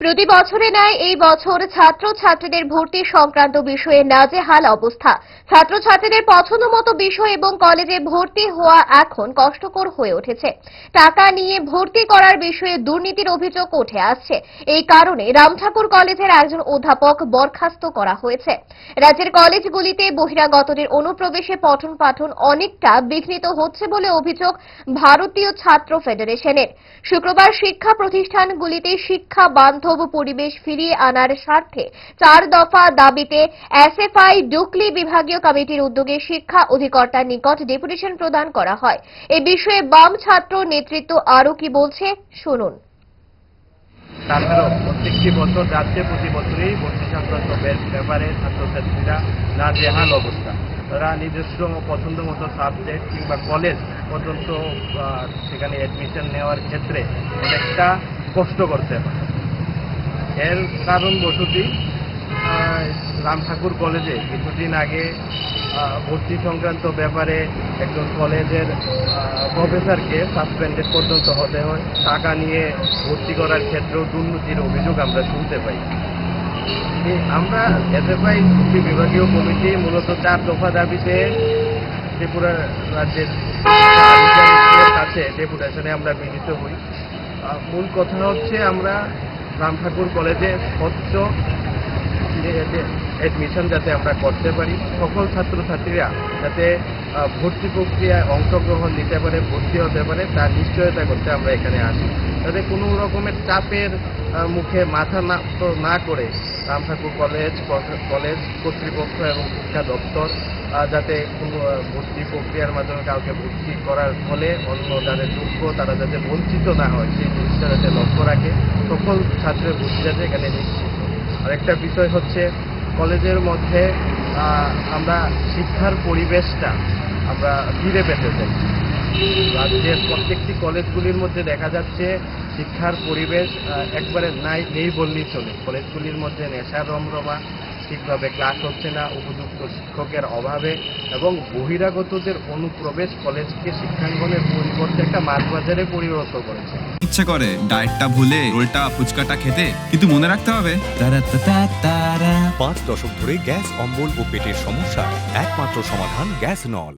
প্রতি বছরে ন্যায় এই বছর ছাত্র ছাত্রীদের ভর্তি সংক্রান্ত বিষয়ে নাজেহাল অবস্থা। ছাত্রছাত্রীদের পছন্দ মতো বিষয় এবং কলেজে ভর্তি হওয়া এখন কষ্টকর হয়ে উঠেছে। টাকা নিয়ে ভর্তি করার বিষয়ে দুর্নীতির অভিযোগ উঠে আসছে। এই কারণে রামঠাকুর কলেজের একজন অধ্যাপক বরখাস্ত করা হয়েছে। রাজ্যের কলেজগুলিতে বহিরাগতদের অনুপ্রবেশে পঠন পাঠন অনেকটা বিঘ্নিত হচ্ছে বলে অভিযোগ ভারতীয় ছাত্র ফেডারেশনের। শুক্রবার শিক্ষা প্রতিষ্ঠানগুলিতে শিক্ষা বান্ধব পরিবেশ ফিরিয়ে আনার স্বার্থে চার দফা দাবিতে এসএফআই ডুকলি বিভাগীয় কমিটির উদ্যোগে শিক্ষা অধিকর্তার নিকট ডেপুটেশন প্রদান করা হয়। এ বিষয়ে বাম ছাত্র নেতৃত্ব আরও কি বলছে, শুনুন। তারপরেও প্রত্যেকটি বছর প্রতি বছরই ছাত্রছাত্রীরা নাজেহাল অবস্থা। তারা নিজস্ব পছন্দ মতো সাবজেক্ট কিংবা কলেজ পর্যন্ত সেখানে অ্যাডমিশন নেওয়ার ক্ষেত্রে অনেকটা কষ্ট করতে হয় এর কারণ বসতি রাম ঠাকুর কলেজে। কিছুদিন আগে ভর্তি সংক্রান্ত ব্যাপারে একজন কলেজের প্রফেসরকে সাসপেন্ডেড পর্যন্ত হতে হয়। টাকা নিয়ে ভর্তি করার ক্ষেত্রেও দুর্নীতির অভিযোগ আমরা শুনতে পাই। আমরা এসএফআই বিভাগীয় কমিটি, মূলত চার দফা দাবিতে ত্রিপুরা রাজ্যের কাছে ডেপুটেশনে আমরা মিলিত হই। মূল কথা হচ্ছে আমরা রাম ঠাকুর কলেজে স্বচ্ছ অ্যাডমিশন যাতে আমরা করতে পারি, সকল ছাত্রছাত্রীরা যাতে ভর্তি প্রক্রিয়ায় অংশগ্রহণ নিতে পারে, ভর্তি হতে পারে, তার নিশ্চয়তা করতে আমরা এখানে আসি। যাতে কোনো রকমের চাপের মুখে মাথা না না করে রাম ঠাকুর কলেজ কলেজ কর্তৃপক্ষ এবং শিক্ষা দপ্তর যাতে কোনো ভর্তি প্রক্রিয়ার মাধ্যমে কাউকে ভর্তি করার ফলে অন্য যাদের যোগ্য তারা যাতে বঞ্চিত না হয়, সেই জিনিসটা যাতে লক্ষ্য রাখে। সকল ছাত্রের ভর্তি যাতে এখানে আর একটা বিষয় হচ্ছে, কলেজের মধ্যে আমরা শিক্ষার পরিবেশটা আমরা ফিরে পেতে চাই। রাজ্যের প্রত্যেকটি কলেজগুলির মধ্যে দেখা যাচ্ছে, শিক্ষার পরিবেশ একবারে নাই, নেই বললেই চলে। কলেজগুলির মধ্যে নেশার রমরমা ঠিকভাবে ক্লাস হচ্ছে না। উপযুক্ত শিক্ষকের অভাবে এবং বহিরাগতদের অনুপ্রবেশ কলেজকে শিক্ষাঙ্গনের পরিবর্তে একটা মাছ বাজারে পরিণত করেছে। ইচ্ছে করে ডায়েটটা ভুলে রোলটা ফুচকাটা খেতে কিন্তু মনে রাখতে হবে পাঁচ দশক ধরে গ্যাস অম্বল ও পেটের সমস্যা একমাত্র সমাধান গ্যাস নল।